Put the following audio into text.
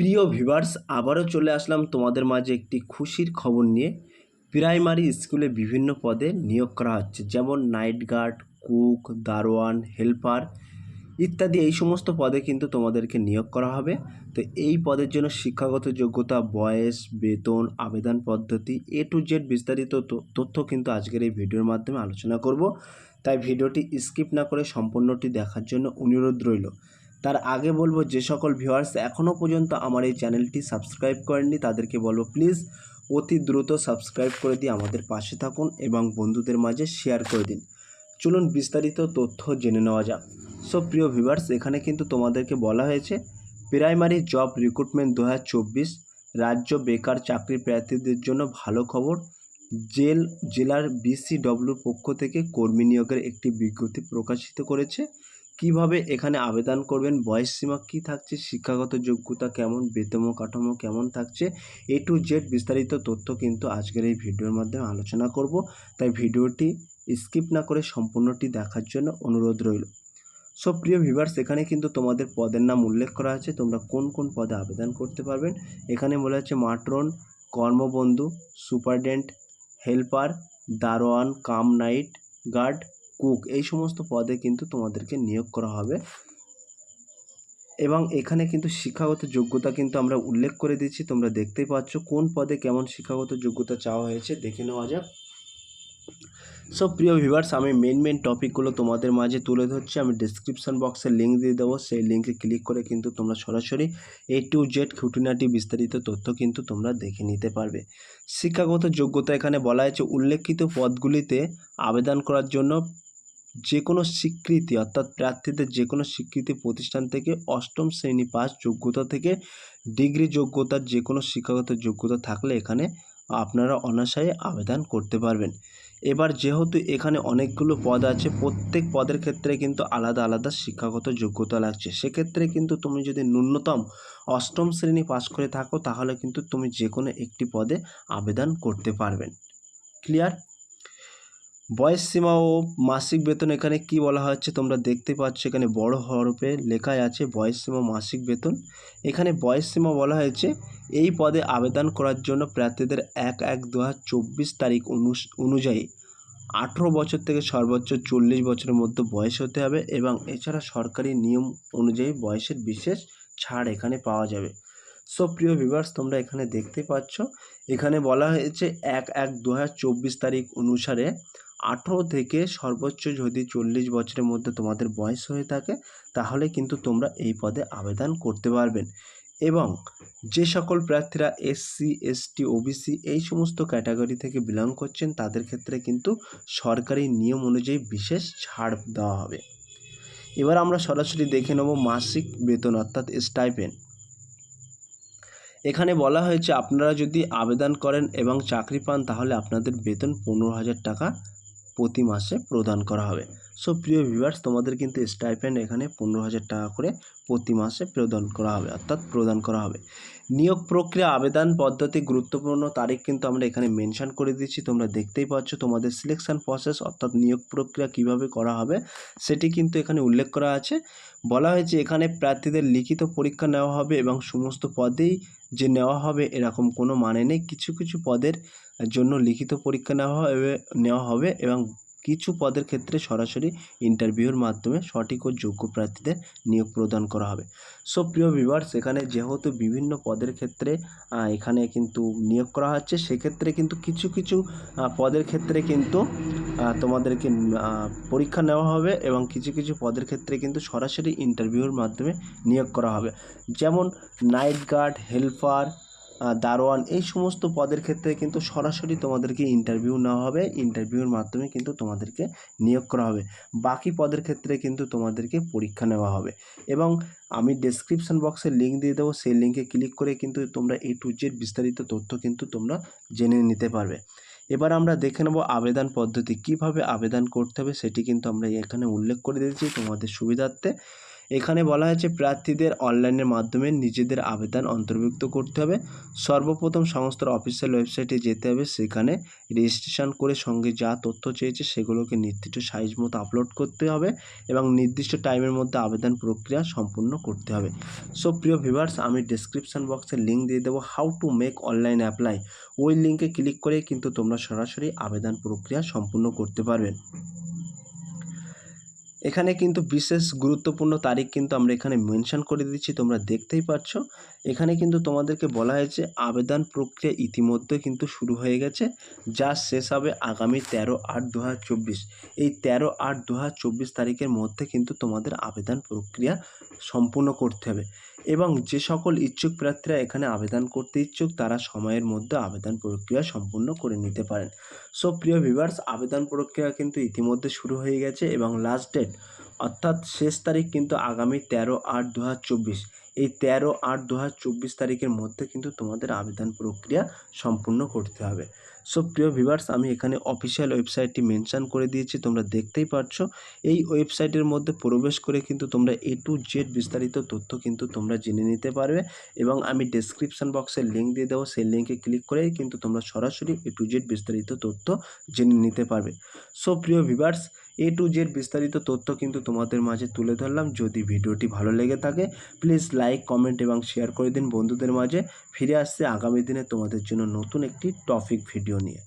প্রিয় ভিভার্স আবারও চলে আসলাম তোমাদের মাঝে একটি খুশির খবর নিয়ে। প্রাইমারি স্কুলে বিভিন্ন পদে নিয়োগ করা হচ্ছে, যেমন নাইট গার্ড, কুক, দারোয়ান, হেল্পার ইত্যাদি। এই সমস্ত পদে কিন্তু তোমাদেরকে নিয়োগ করা হবে। তো এই পদের জন্য শিক্ষাগত যোগ্যতা, বয়স, বেতন, আবেদন পদ্ধতি এ টু জেড বিস্তারিত তথ্য কিন্তু আজকের এই ভিডিওর মাধ্যমে আলোচনা করব। তাই ভিডিওটি স্কিপ না করে সম্পূর্ণটি দেখার জন্য অনুরোধ রইল। তার আগে বলব যে সকল ভিউয়ার্স এখনও পর্যন্ত আমার এই চ্যানেলটি সাবস্ক্রাইব করেননি, তাদেরকে বলব প্লিজ অতি দ্রুত সাবস্ক্রাইব করে দিয়ে আমাদের পাশে থাকুন এবং বন্ধুদের মাঝে শেয়ার করে দিন। চলুন বিস্তারিত তথ্য জেনে নেওয়া যাক। সো প্রিয় ভিউয়ার্স এখানে কিন্তু তোমাদেরকে বলা হয়েছে প্রাইমারি জব রিক্রুটমেন্ট দু হাজার চব্বিশ, রাজ্য বেকার চাকরি প্রার্থীদের জন্য ভালো খবর, জেল, জেলার বিসিডব্লিউর পক্ষ থেকে কর্মী নিয়োগের একটি বিজ্ঞপ্তি প্রকাশিত করেছে। কীভাবে এখানে আবেদন করবেন? বয়স সীমা কী থাকছে? শিক্ষাগত যোগ্যতা কেমন? বেতন কাঠামো কেমন থাকছে? এ টু জেড বিস্তারিত তথ্য কিন্তু আজকের এই ভিডিওর মাধ্যমে আলোচনা করব। তাই ভিডিওটি স্কিপ না করে সম্পূর্ণটি দেখার জন্য অনুরোধ রইল। সো প্রিয় ভিভার্স এখানে কিন্তু তোমাদের পদের নাম উল্লেখ করা আছে। তোমরা কোন কোন পদে আবেদন করতে পারবেন? এখানে বলা হচ্ছে মাট্রন, কর্মবন্ধু সুপারডেন্ট হেল্পার, দারোয়ান, কাম নাইট গার্ড কুক এই সমস্ত পদে কিন্তু তোমাদেরকে নিয়োগ করা হবে। এবং এখানে কিন্তু শিক্ষাগত যোগ্যতা কিন্তু আমরা উল্লেখ করে দিচ্ছি। তোমরা দেখতেই পাচ্ছ কোন পদে কেমন শিক্ষাগত যোগ্যতা চাওয়া হয়েছে, দেখে নেওয়া যাক। সো প্রিয় ভিউয়ার্স আমি মেন মেন টপিকগুলো তোমাদের মাঝে তুলে ধরছি। আমি ডিসক্রিপশন বক্সে লিঙ্ক দিয়ে দেবো। সেই লিঙ্কে ক্লিক করে কিন্তু তোমরা সরাসরি এ টু জেড খুঁটিনাটি বিস্তারিত তথ্য কিন্তু তোমরা দেখে নিতে পারবে। শিক্ষাগত যোগ্যতা এখানে বলা হয়েছে, উল্লেখিত পদগুলিতে আবেদন করার জন্য যে কোনো স্বীকৃতি, অর্থাৎ প্রার্থীদের যে কোনো স্বীকৃতি প্রতিষ্ঠান থেকে অষ্টম শ্রেণি পাস যোগ্যতা থেকে ডিগ্রি যোগ্যতার যে কোনো শিক্ষাগত যোগ্যতা থাকলে এখানে আপনারা অনাশয়ে আবেদন করতে পারবেন। এবার যেহেতু এখানে অনেকগুলো পদ আছে, প্রত্যেক পদের ক্ষেত্রে কিন্তু আলাদা আলাদা শিক্ষাগত যোগ্যতা লাগছে। সেক্ষেত্রে কিন্তু তুমি যদি ন্যূনতম অষ্টম শ্রেণি পাস করে থাকো, তাহলে কিন্তু তুমি যে কোনো একটি পদে আবেদন করতে পারবেন। ক্লিয়ার? বয়স সীমা ও মাসিক বেতন এখানে কি বলা হচ্ছে? তোমরা দেখতে পাচ্ছ এখানে বড় হরফে লেখায় আছে বয়স সীমা মাসিক বেতন। এখানে বয়স সীমা বলা হয়েছে এই পদে আবেদন করার জন্য প্রার্থীদের এক এক দু তারিখ অনুযায়ী আঠেরো বছর থেকে সর্বোচ্চ চল্লিশ বছরের মধ্যে বয়স হতে হবে এবং এছাড়া সরকারি নিয়ম অনুযায়ী বয়সের বিশেষ ছাড় এখানে পাওয়া যাবে। সো, প্রিয় ভিভার্স তোমরা এখানে দেখতে পাচ্ছ। এখানে বলা হয়েছে এক এক দু তারিখ অনুসারে আঠেরো থেকে সর্বোচ্চ যদি চল্লিশ বছরের মধ্যে তোমাদের বয়স হয়ে থাকে, তাহলে কিন্তু তোমরা এই পদে আবেদন করতে পারবেন এবং যে সকল প্রার্থীরা এসসি এসটি ওবিসি এই সমস্ত ক্যাটাগরি থেকে বিলং করছেন, তাদের ক্ষেত্রে কিন্তু সরকারি নিয়ম অনুযায়ী বিশেষ ছাড় দেওয়া হবে। এবার আমরা সরাসরি দেখে নেব মাসিক বেতন অর্থাৎ স্টাইপেন্ড এখানে বলা হয়েছে, আপনারা যদি আবেদন করেন এবং চাকরি পান, তাহলে আপনাদের বেতন পনেরো হাজার টাকা প্রতি মাসে প্রদান করা হবে। সো প্রিয় ভিউয়ার্স তোমাদের কিন্তু স্টাইপেন্ড এখানে পনেরো হাজার টাকা করে প্রতি মাসে প্রদান করা হবে, অর্থাৎ প্রদান করা হবে। নিয়োগ প্রক্রিয়া, আবেদন পদ্ধতি, গুরুত্বপূর্ণ তারিখ কিন্তু আমরা এখানে মেনশন করে দিচ্ছি তোমরা দেখতেই পাচ্ছ তোমাদের সিলেকশন প্রসেস অর্থাৎ নিয়োগ প্রক্রিয়া কীভাবে করা হবে, সেটি কিন্তু এখানে উল্লেখ করা আছে। বলা হয়েছে এখানে প্রার্থীদের লিখিত পরীক্ষা নেওয়া হবে এবং সমস্ত পদেই যে নেওয়া হবে এরকম কোনো মানে নেই। কিছু কিছু পদের জন্য লিখিত পরীক্ষা নেওয়া হবে নেওয়া হবে এবং কিছু পদের ক্ষেত্রে সরাসরি ইন্টারভিউর মাধ্যমে সঠিক ও যোগ্য প্রার্থীদের নিয়োগ প্রদান করা হবে। সো প্রিয় ভিভার্স এখানে যেহেতু বিভিন্ন পদের ক্ষেত্রে এখানে কিন্তু নিয়োগ করা হচ্ছে, সেক্ষেত্রে কিন্তু কিছু কিছু পদের ক্ষেত্রে কিন্তু তোমাদেরকে পরীক্ষা নেওয়া হবে এবং কিছু কিছু পদের ক্ষেত্রে কিন্তু সরাসরি ইন্টারভিউর মাধ্যমে নিয়োগ করা হবে। যেমন নাইট গার্ড হেল্পার দারোয়ান, এই সমস্ত পদের ক্ষেত্রে কিন্তু সরাসরি তোমাদেরকে ইন্টারভিউ নেওয়া হবে। ইন্টারভিউর মাধ্যমে কিন্তু তোমাদেরকে নিয়োগ করা হবে। বাকি পদের ক্ষেত্রে কিন্তু তোমাদেরকে পরীক্ষা নেওয়া হবে। এবং আমি ডেসক্রিপশন বক্সে লিঙ্ক দিয়ে দেবো। সেই লিঙ্কে ক্লিক করে কিন্তু তোমরা এই টু জেড বিস্তারিত তথ্য কিন্তু তোমরা জেনে নিতে পারবে। এবার আমরা দেখে নেব আবেদন পদ্ধতি। কীভাবে আবেদন করতে হবে সেটি কিন্তু আমরা এখানে উল্লেখ করে দিয়েছি তোমাদের সুবিধার্থে। এখানে বলা হয়েছে, প্রার্থীদের অনলাইনের মাধ্যমে নিজেদের আবেদন অন্তর্ভুক্ত করতে হবে। সর্বপ্রথম সংস্থার অফিসিয়াল ওয়েবসাইটে যেতে হবে। সেখানে রেজিস্ট্রেশন করে সঙ্গে যা তথ্য চেয়েছে সেগুলোকে নির্দিষ্ট সাইজ মতো আপলোড করতে হবে এবং নির্দিষ্ট টাইমের মধ্যে আবেদন প্রক্রিয়া সম্পূর্ণ করতে হবে। সো প্রিয় ভিভার্স আমি ডিসক্রিপশান বক্সে লিঙ্ক দিয়ে দেবো how to make online apply ওই লিঙ্কে ক্লিক করে কিন্তু তোমরা সরাসরি আবেদন প্রক্রিয়া সম্পূর্ণ করতে পারবেন এখানে কিন্তু বিশেষ গুরুত্বপূর্ণ তারিখ কিন্তু আমরা এখানে মেনশন করে দিচ্ছি, তোমরা দেখতেই পাচ্ছ এখানে কিন্তু তোমাদেরকে বলা হয়েছে, আবেদন প্রক্রিয়া ইতিমধ্যে কিন্তু শুরু হয়ে গেছে, যা শেষ হবে আগামী তেরো আট দু এই তেরো আট দু তারিখের মধ্যে কিন্তু তোমাদের আবেদন প্রক্রিয়া সম্পূর্ণ করতে হবে। এবং যে সকল ইচ্ছুক প্রার্থীরা এখানে আবেদন করতে ইচ্ছুক, তারা সময়ের মধ্যে আবেদন প্রক্রিয়া সম্পূর্ণ করে নিতে পারেন। সো প্রিয় ভিভার্স আবেদন প্রক্রিয়া কিন্তু ইতিমধ্যে শুরু হয়ে গেছে এবং লাস্ট ডেট অর্থাৎ শেষ তারিখ কিন্তু আগামী তেরো আট দু হাজার চব্বিশ। এই তেরো আট দু চব্বিশ তারিখের মধ্যে কিন্তু তোমাদের আবেদন প্রক্রিয়া সম্পূর্ণ করতে হবে। সো প্রিয় ভিভার্স আমি এখানে অফিসিয়াল ওয়েবসাইটটি মেনশন করে দিয়েছি, তোমরা দেখতেই পাচ্ছ এই ওয়েবসাইটের মধ্যে প্রবেশ করে কিন্তু তোমরা এ টু জেড বিস্তারিত তথ্য কিন্তু তোমরা জেনে নিতে পারবে এবং আমি ডেসক্রিপশন বক্সের লিঙ্ক দিয়ে দেবো। সেই লিঙ্কে ক্লিক করে কিন্তু তোমরা সরাসরি এ টু জেড বিস্তারিত তথ্য জেনে নিতে পারবে। সো প্রিয় ভিভার্স এ টু জেড বিস্তারিত তথ্য কিন্তু তোমাদের মাঝে তুলে ধরলাম। যদি ভিডিওটি ভালো লেগে থাকে প্লিজ লাইক কমেন্ট এবং শেয়ার করে দিন বন্ধুদের মাঝে। ফিরে আসছে আগামী দিনে তোমাদের জন্য নতুন একটি টপিক ভিডিও নিয়ে।